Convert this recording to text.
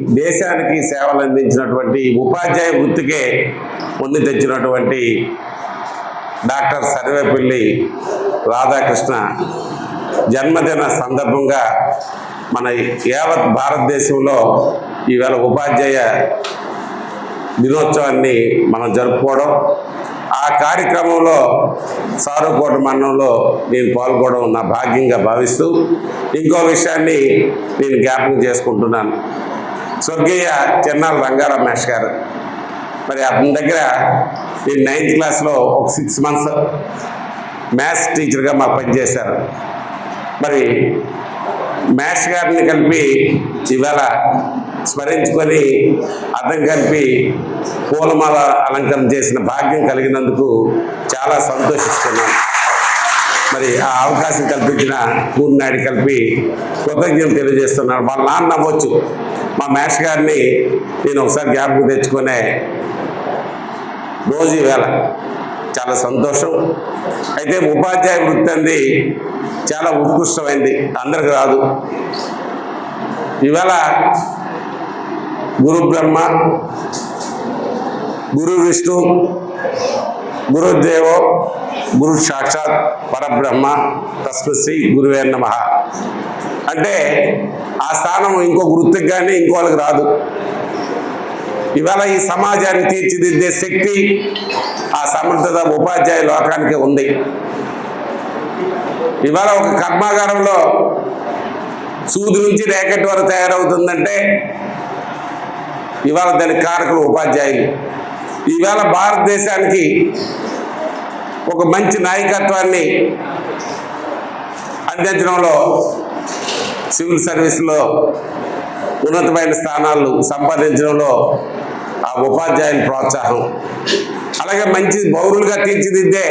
దేశానికి సేవలు అందించినటువంటి ఉపాధ్యాయ వృత్తికే ముందు తెచ్చినటువంటి డాక్టర్ సర్వేపల్లి రాధాకృష్ణ జన్మదిన సందర్భంగా మన యావత్ భారతదేశంలో ఈవేళ ఉపాధ్యాయ దినోత్సవాన్ని మనం జరుపుకోవడం. ఆ కార్యక్రమంలో సారుకోట మండలంలో నేను పాల్గొనడం నా భాగ్యంగా భావిస్తూ ఇంకో విషయాన్ని నేను జ్ఞాపకం చేసుకుంటున్నాను. స్వర్గీయ చెన్నాల రంగారావు మేష్ గారు. మరి అతని దగ్గర నేను నైన్త్ క్లాస్లో ఒక సిక్స్ మంత్స్ మ్యాథ్స్ టీచర్గా మా పనిచేశారు. మరి మ్యాథ్స్ గారిని కలిపి ఇవాళ స్మరించుకొని అర్థం కలిపి పూలమాల అలంకరణ చేసిన భాగ్యం కలిగినందుకు చాలా సంతోషిస్తున్నాను. మరి ఆ అవకాశం కల్పించిన పూర్ణాడి కలిపి కృతజ్ఞతలు తెలియజేస్తున్నాను వాళ్ళ నాన్న అవ్వచ్చు. మా మ్యాథ్స్ గారిని నేను ఒకసారి జ్ఞాపకం తెచ్చుకునే రోజు వేళ చాలా సంతోషం. అయితే ఉపాధ్యాయ వృత్తి అంది చాలా ఉత్కృష్టమైంది. అందరికి రాదు. ఇవాళ గురు బ్రహ్మ గురు విష్ణు గురుదేవో గురు సాక్షాత్ పరబ్రహ్మ తస్మశ్రీ గురువే నమ. అంటే ఆ స్థానం ఇంకో వృత్తికి కానీ ఇంకోళ్ళకి రాదు. ఇవాళ ఈ సమాజాన్ని తీర్చిదిద్దే శక్తి ఆ సమర్థత ఉపాధ్యాయ లోకానికి ఉంది. ఇవాళ ఒక కర్మాగారంలో సూది నుంచి ర్యాకెట్ వరకు తయారవుతుందంటే ఇవాళ దానికి కారకులు ఉపాధ్యాయులు. ఈవేళ భారతదేశానికి ఒక మంచి నాయకత్వాన్ని అందించడంలో సివిల్ సర్వీస్లో ఉన్నతమైన స్థానాలు సంపాదించడంలో ఆ ఉపాధ్యాయుల ప్రోత్సాహం. అలాగే మంచి పౌరులుగా తీర్చిదిద్దే